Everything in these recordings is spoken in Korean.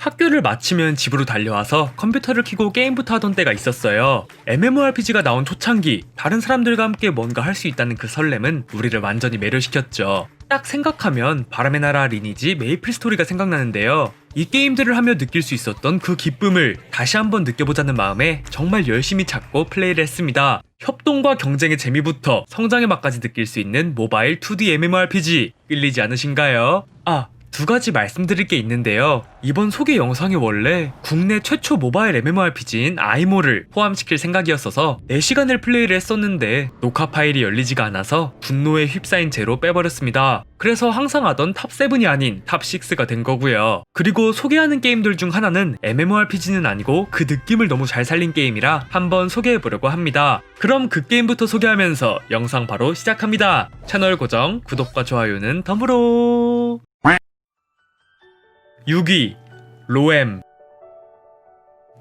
학교를 마치면 집으로 달려와서 컴퓨터를 켜고 게임부터 하던 때가 있었어요. MMORPG가 나온 초창기, 다른 사람들과 함께 뭔가 할 수 있다는 그 설렘은 우리를 완전히 매료시켰죠. 딱 생각하면 바람의 나라 리니지 메이플 스토리가 생각나는데요. 이 게임들을 하며 느낄 수 있었던 그 기쁨을 다시 한번 느껴보자는 마음에 정말 열심히 찾고 플레이를 했습니다. 협동과 경쟁의 재미부터 성장의 맛까지 느낄 수 있는 모바일 2D MMORPG 끌리지 않으신가요? 아, 두 가지 말씀드릴 게 있는데요. 이번 소개 영상에 원래 국내 최초 모바일 MMORPG인 아이모를 포함시킬 생각이었어서 4시간을 플레이를 했었는데 녹화 파일이 열리지가 않아서 분노에 휩싸인 채로 빼버렸습니다. 그래서 항상 하던 탑7이 아닌 탑6가 된 거고요. 그리고 소개하는 게임들 중 하나는 MMORPG는 아니고 그 느낌을 너무 잘 살린 게임이라 한번 소개해보려고 합니다. 그럼 그 게임부터 소개하면서 영상 바로 시작합니다. 채널 고정, 구독과 좋아요는 덤으로 6위 로엠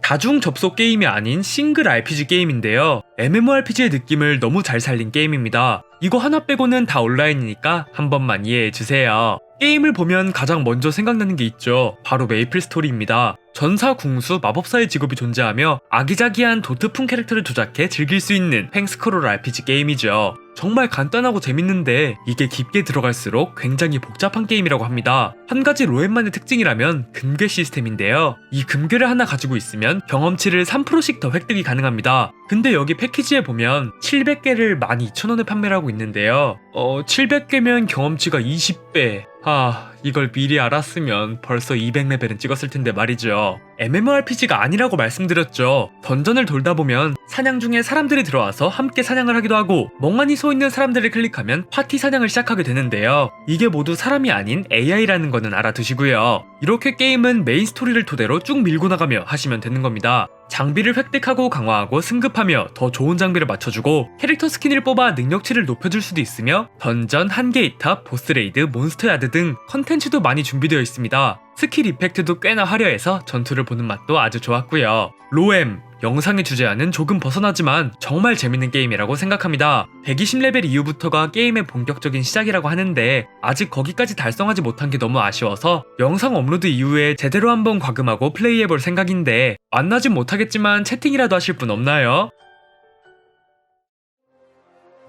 다중 접속 게임이 아닌 싱글 RPG 게임인데요. MMORPG의 느낌을 너무 잘 살린 게임입니다. 이거 하나 빼고는 다 온라인이니까 한 번만 이해해 주세요. 게임을 보면 가장 먼저 생각나는 게 있죠. 바로 메이플 스토리입니다. 전사, 궁수, 마법사의 직업이 존재하며 아기자기한 도트풍 캐릭터를 조작해 즐길 수 있는 횡스크롤 RPG 게임이죠. 정말 간단하고 재밌는데 이게 깊게 들어갈수록 굉장히 복잡한 게임이라고 합니다. 한 가지 로엔만의 특징이라면 금괴 시스템인데요. 이 금괴를 하나 가지고 있으면 경험치를 3%씩 더 획득이 가능합니다. 근데 여기 패키지에 보면 700개를 12,000원에 판매를 하고 있는데요. 어, 700개면 경험치가 20배. 아, 이걸 미리 알았으면 벌써 200레벨은 찍었을 텐데 말이죠. MMORPG가 아니라고 말씀드렸죠. 던전을 돌다 보면 사냥 중에 사람들이 들어와서 함께 사냥을 하기도 하고 멍하니 서 있는 사람들을 클릭하면 파티 사냥을 시작하게 되는데요. 이게 모두 사람이 아닌 AI라는 거는 알아두시고요. 이렇게 게임은 메인 스토리를 토대로 쭉 밀고 나가며 하시면 되는 겁니다. 장비를 획득하고 강화하고 승급하며 더 좋은 장비를 맞춰주고 캐릭터 스킨을 뽑아 능력치를 높여줄 수도 있으며 던전, 한계 이탑, 보스레이드, 몬스터 야드 등 컨텐츠도 많이 준비되어 있습니다. 스킬 이펙트도 꽤나 화려해서 전투를 보는 맛도 아주 좋았고요. 로엠, 영상의 주제와는 조금 벗어나지만 정말 재밌는 게임이라고 생각합니다. 120레벨 이후부터가 게임의 본격적인 시작이라고 하는데 아직 거기까지 달성하지 못한 게 너무 아쉬워서 영상 업로드 이후에 제대로 한번 과금하고 플레이해볼 생각인데 만나진 못하겠지만 채팅이라도 하실 분 없나요?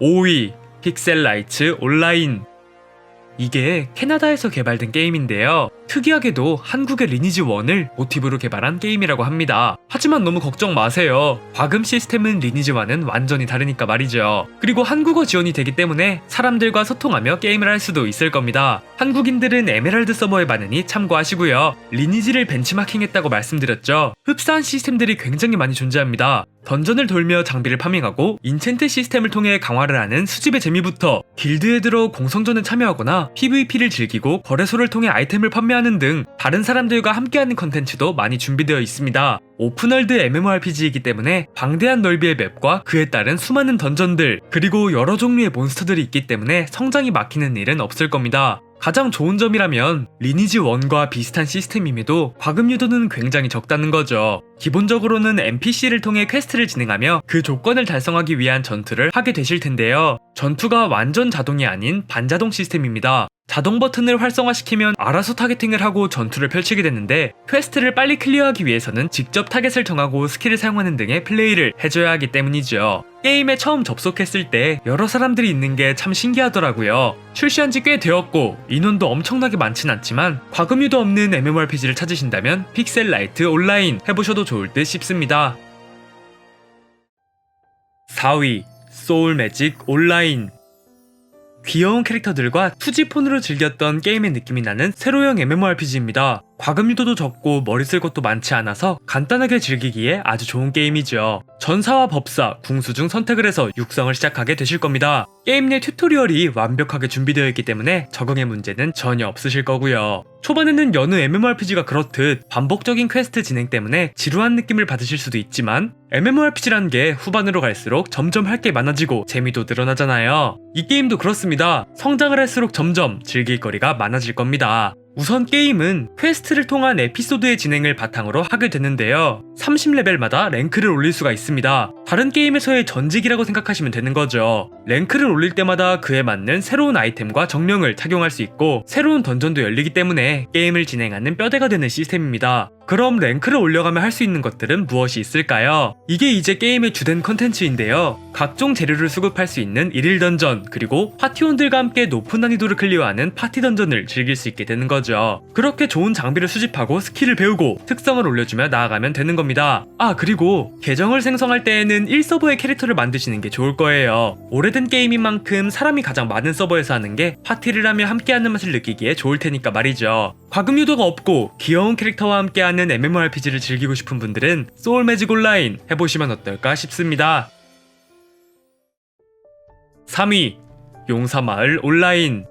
5위 픽셀라이츠 온라인 이게 캐나다에서 개발된 게임인데요. 특이하게도 한국의 리니지 1을 모티브로 개발한 게임이라고 합니다. 하지만 너무 걱정 마세요. 과금 시스템은 리니지 1은 완전히 다르니까 말이죠. 그리고 한국어 지원이 되기 때문에 사람들과 소통하며 게임을 할 수도 있을 겁니다. 한국인들은 에메랄드 서버에 많으니 참고하시고요. 리니지를 벤치마킹했다고 말씀드렸죠. 흡사한 시스템들이 굉장히 많이 존재합니다. 던전을 돌며 장비를 파밍하고 인챈트 시스템을 통해 강화를 하는 수집의 재미부터 길드에 들어 공성전에 참여하거나 PVP를 즐기고 거래소를 통해 아이템을 판매하는 등 다른 사람들과 함께하는 컨텐츠도 많이 준비되어 있습니다. 오픈월드 MMORPG이기 때문에 방대한 넓이의 맵과 그에 따른 수많은 던전들 그리고 여러 종류의 몬스터들이 있기 때문에 성장이 막히는 일은 없을 겁니다. 가장 좋은 점이라면 리니지 1과 비슷한 시스템임에도 과금 유도는 굉장히 적다는 거죠. 기본적으로는 NPC를 통해 퀘스트를 진행하며 그 조건을 달성하기 위한 전투를 하게 되실 텐데요. 전투가 완전 자동이 아닌 반자동 시스템입니다. 자동 버튼을 활성화시키면 알아서 타겟팅을 하고 전투를 펼치게 되는데 퀘스트를 빨리 클리어하기 위해서는 직접 타겟을 정하고 스킬을 사용하는 등의 플레이를 해줘야 하기 때문이죠. 게임에 처음 접속했을 때 여러 사람들이 있는 게 참 신기하더라고요. 출시한 지 꽤 되었고 인원도 엄청나게 많진 않지만 과금유도 없는 MMORPG를 찾으신다면 픽셀 라이트 온라인 해보셔도 좋을 듯 싶습니다. 4위 소울 매직 온라인 귀여운 캐릭터들과 투지폰으로 즐겼던 게임의 느낌이 나는 세로형 MMORPG입니다. 과금 유도도 적고 머리 쓸 것도 많지 않아서 간단하게 즐기기에 아주 좋은 게임이죠. 전사와 법사, 궁수 중 선택을 해서 육성을 시작하게 되실 겁니다. 게임 내 튜토리얼이 완벽하게 준비되어 있기 때문에 적응의 문제는 전혀 없으실 거고요. 초반에는 여느 MMORPG가 그렇듯 반복적인 퀘스트 진행 때문에 지루한 느낌을 받으실 수도 있지만 MMORPG란 게 후반으로 갈수록 점점 할 게 많아지고 재미도 늘어나잖아요. 이 게임도 그렇습니다. 성장을 할수록 점점 즐길 거리가 많아질 겁니다. 우선 게임은 퀘스트를 통한 에피소드의 진행을 바탕으로 하게 되는데요. 30레벨마다 랭크를 올릴 수가 있습니다. 다른 게임에서의 전직이라고 생각하시면 되는 거죠. 랭크를 올릴 때마다 그에 맞는 새로운 아이템과 정령을 착용할 수 있고 새로운 던전도 열리기 때문에 게임을 진행하는 뼈대가 되는 시스템입니다. 그럼 랭크를 올려가며 할 수 있는 것들은 무엇이 있을까요? 이게 이제 게임의 주된 컨텐츠인데요. 각종 재료를 수급할 수 있는 일일 던전, 그리고 파티원들과 함께 높은 난이도를 클리어하는 파티 던전을 즐길 수 있게 되는 거죠. 그렇게 좋은 장비를 수집하고 스킬을 배우고 특성을 올려주며 나아가면 되는 겁니다. 아, 그리고 계정을 생성할 때에는 1서버의 캐릭터를 만드시는 게 좋을 거예요. 오래된 게임인 만큼 사람이 가장 많은 서버에서 하는 게 파티를 하며 함께하는 맛을 느끼기에 좋을 테니까 말이죠. 과금 유도가 없고 귀여운 캐릭터와 함께하는 MMORPG를 즐기고 싶은 분들은 소울 매직 온라인 해보시면 어떨까 싶습니다. 3위 용사마을 온라인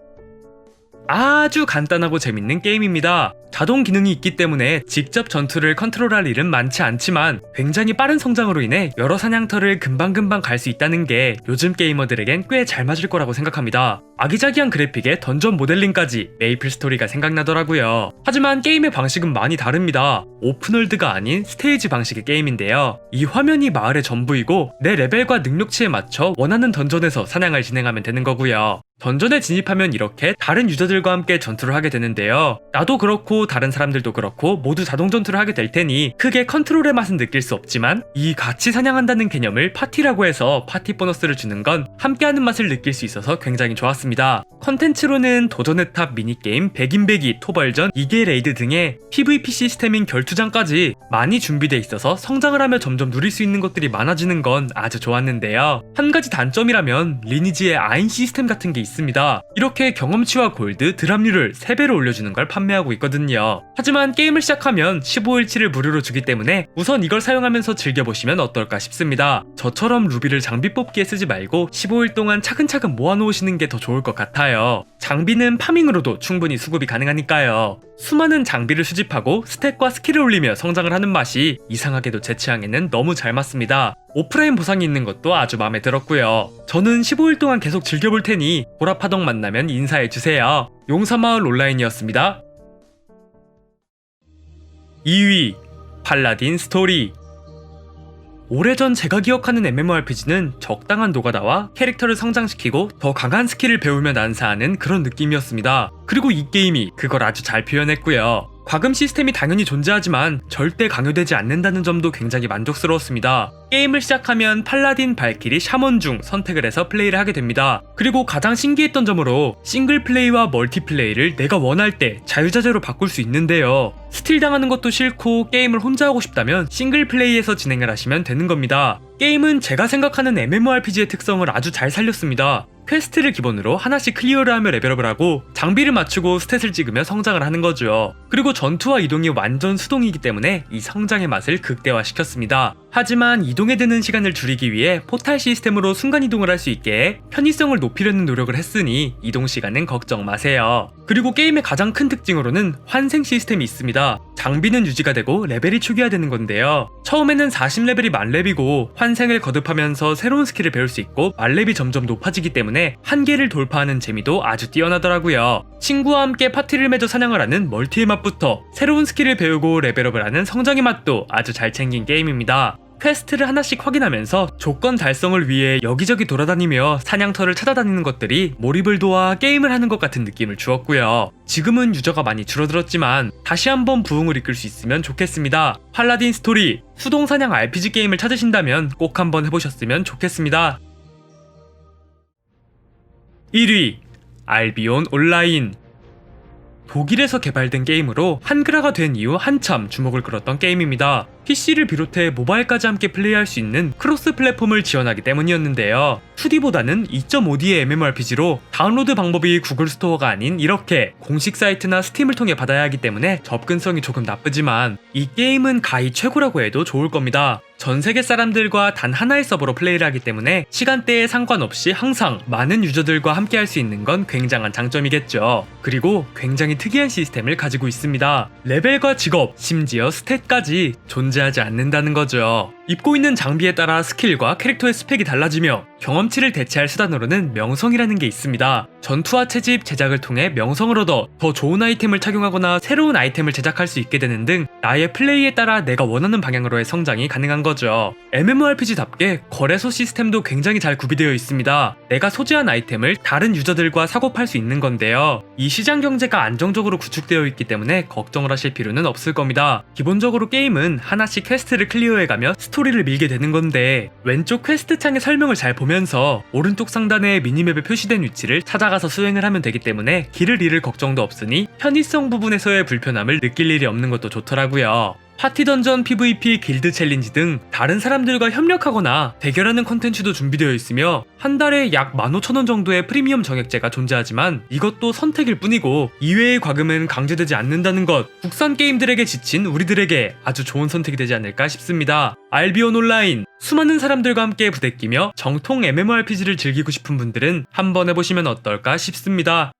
아주 간단하고 재밌는 게임입니다. 자동 기능이 있기 때문에 직접 전투를 컨트롤할 일은 많지 않지만 굉장히 빠른 성장으로 인해 여러 사냥터를 금방금방 갈 수 있다는 게 요즘 게이머들에겐 꽤 잘 맞을 거라고 생각합니다. 아기자기한 그래픽에 던전 모델링까지 메이플 스토리가 생각나더라고요. 하지만 게임의 방식은 많이 다릅니다. 오픈월드가 아닌 스테이지 방식의 게임인데요. 이 화면이 마을의 전부이고 내 레벨과 능력치에 맞춰 원하는 던전에서 사냥을 진행하면 되는 거고요. 던전에 진입하면 이렇게 다른 유저들과 함께 전투를 하게 되는데요. 나도 그렇고 다른 사람들도 그렇고 모두 자동 전투를 하게 될 테니 크게 컨트롤의 맛은 느낄 수 없지만 이 같이 사냥한다는 개념을 파티라고 해서 파티 보너스를 주는 건 함께하는 맛을 느낄 수 있어서 굉장히 좋았습니다. 컨텐츠로는 도전의 탑 미니게임, 백인배기, 토벌전, 이계 레이드 등의 PVP 시스템인 결투장까지 많이 준비돼 있어서 성장을 하며 점점 누릴 수 있는 것들이 많아지는 건 아주 좋았는데요. 한 가지 단점이라면 리니지의 아인 시스템 같은 게 있습니다. 이렇게 경험치와 골드, 드랍률을 3배로 올려주는 걸 판매하고 있거든요. 하지만 게임을 시작하면 15일치를 무료로 주기 때문에 우선 이걸 사용하면서 즐겨보시면 어떨까 싶습니다. 저처럼 루비를 장비 뽑기에 쓰지 말고 15일 동안 차근차근 모아놓으시는 게 더 좋을 것 같아요. 장비는 파밍으로도 충분히 수급이 가능하니까요. 수많은 장비를 수집하고 스탯과 스킬을 올리며 성장을 하는 맛이 이상하게도 제 취향에는 너무 잘 맞습니다. 오프라인 보상이 있는 것도 아주 마음에 들었고요. 저는 15일 동안 계속 즐겨볼 테니 보라파동 만나면 인사해주세요. 용사마을 온라인이었습니다. 2위 팔라딘 스토리 오래전 제가 기억하는 MMORPG는 적당한 노가다와 캐릭터를 성장시키고 더 강한 스킬을 배우며 난사하는 그런 느낌이었습니다. 그리고 이 게임이 그걸 아주 잘 표현했고요. 과금 시스템이 당연히 존재하지만 절대 강요되지 않는다는 점도 굉장히 만족스러웠습니다. 게임을 시작하면 팔라딘, 발키리, 샤먼 중 선택을 해서 플레이를 하게 됩니다. 그리고 가장 신기했던 점으로 싱글 플레이와 멀티 플레이를 내가 원할 때 자유자재로 바꿀 수 있는데요. 스틸 당하는 것도 싫고 게임을 혼자 하고 싶다면 싱글 플레이에서 진행을 하시면 되는 겁니다. 게임은 제가 생각하는 MMORPG의 특성을 아주 잘 살렸습니다. 퀘스트를 기본으로 하나씩 클리어를 하며 레벨업을 하고 장비를 맞추고 스탯을 찍으며 성장을 하는 거죠. 그리고 전투와 이동이 완전 수동이기 때문에 이 성장의 맛을 극대화시켰습니다. 하지만 이동에 드는 시간을 줄이기 위해 포탈 시스템으로 순간 이동을 할 수 있게 편의성을 높이려는 노력을 했으니 이동 시간은 걱정 마세요. 그리고 게임의 가장 큰 특징으로는 환생 시스템이 있습니다. 장비는 유지가 되고 레벨이 초기화되는 건데요. 처음에는 40레벨이 만렙이고 환생을 거듭하면서 새로운 스킬을 배울 수 있고 만렙이 점점 높아지기 때문에 한계를 돌파하는 재미도 아주 뛰어나더라고요. 친구와 함께 파티를 맺어 사냥을 하는 멀티의 맛부터 새로운 스킬을 배우고 레벨업을 하는 성장의 맛도 아주 잘 챙긴 게임입니다. 퀘스트를 하나씩 확인하면서 조건 달성을 위해 여기저기 돌아다니며 사냥터를 찾아다니는 것들이 몰입을 도와 게임을 하는 것 같은 느낌을 주었고요. 지금은 유저가 많이 줄어들었지만 다시 한번 부흥을 이끌 수 있으면 좋겠습니다. 팔라딘 스토리 수동 사냥 RPG 게임을 찾으신다면 꼭 한번 해보셨으면 좋겠습니다. 1위 알비온 온라인 독일에서 개발된 게임으로 한글화가 된 이후 한참 주목을 끌었던 게임입니다. PC를 비롯해 모바일까지 함께 플레이할 수 있는 크로스 플랫폼을 지원하기 때문이었는데요. 2D보다는 2.5D의 MMORPG로 다운로드 방법이 구글 스토어가 아닌 이렇게 공식 사이트나 스팀을 통해 받아야 하기 때문에 접근성이 조금 나쁘지만 이 게임은 가히 최고라고 해도 좋을 겁니다. 전 세계 사람들과 단 하나의 서버로 플레이를 하기 때문에 시간대에 상관없이 항상 많은 유저들과 함께 할 수 있는 건 굉장한 장점이겠죠. 그리고 굉장히 특이한 시스템을 가지고 있습니다. 레벨과 직업, 심지어 스탯까지 존재하지 않는다는 거죠. 입고 있는 장비에 따라 스킬과 캐릭터의 스펙이 달라지며 경험치를 대체할 수단으로는 명성이라는 게 있습니다. 전투와 채집, 제작을 통해 명성을 얻어 더 좋은 아이템을 착용하거나 새로운 아이템을 제작할 수 있게 되는 등 나의 플레이에 따라 내가 원하는 방향으로의 성장이 가능한 거죠. MMORPG답게 거래소 시스템도 굉장히 잘 구비되어 있습니다. 내가 소지한 아이템을 다른 유저들과 사고 팔 수 있는 건데요. 이 시장 경제가 안정적으로 구축되어 있기 때문에 걱정을 하실 필요는 없을 겁니다. 기본적으로 게임은 하나씩 퀘스트를 클리어해가며 스토리를 밀게 되는 건데 왼쪽 퀘스트 창의 설명을 잘 보면서 오른쪽 상단에 미니맵에 표시된 위치를 찾아가서 수행을 하면 되기 때문에 길을 잃을 걱정도 없으니 편의성 부분에서의 불편함을 느낄 일이 없는 것도 좋더라고요. 파티 던전, PVP, 길드 챌린지 등 다른 사람들과 협력하거나 대결하는 컨텐츠도 준비되어 있으며 한 달에 약 15,000원 정도의 프리미엄 정액제가 존재하지만 이것도 선택일 뿐이고 이외의 과금은 강제되지 않는다는 것 국산 게임들에게 지친 우리들에게 아주 좋은 선택이 되지 않을까 싶습니다. 알비온 온라인 수많은 사람들과 함께 부대끼며 정통 MMORPG를 즐기고 싶은 분들은 한번 해보시면 어떨까 싶습니다.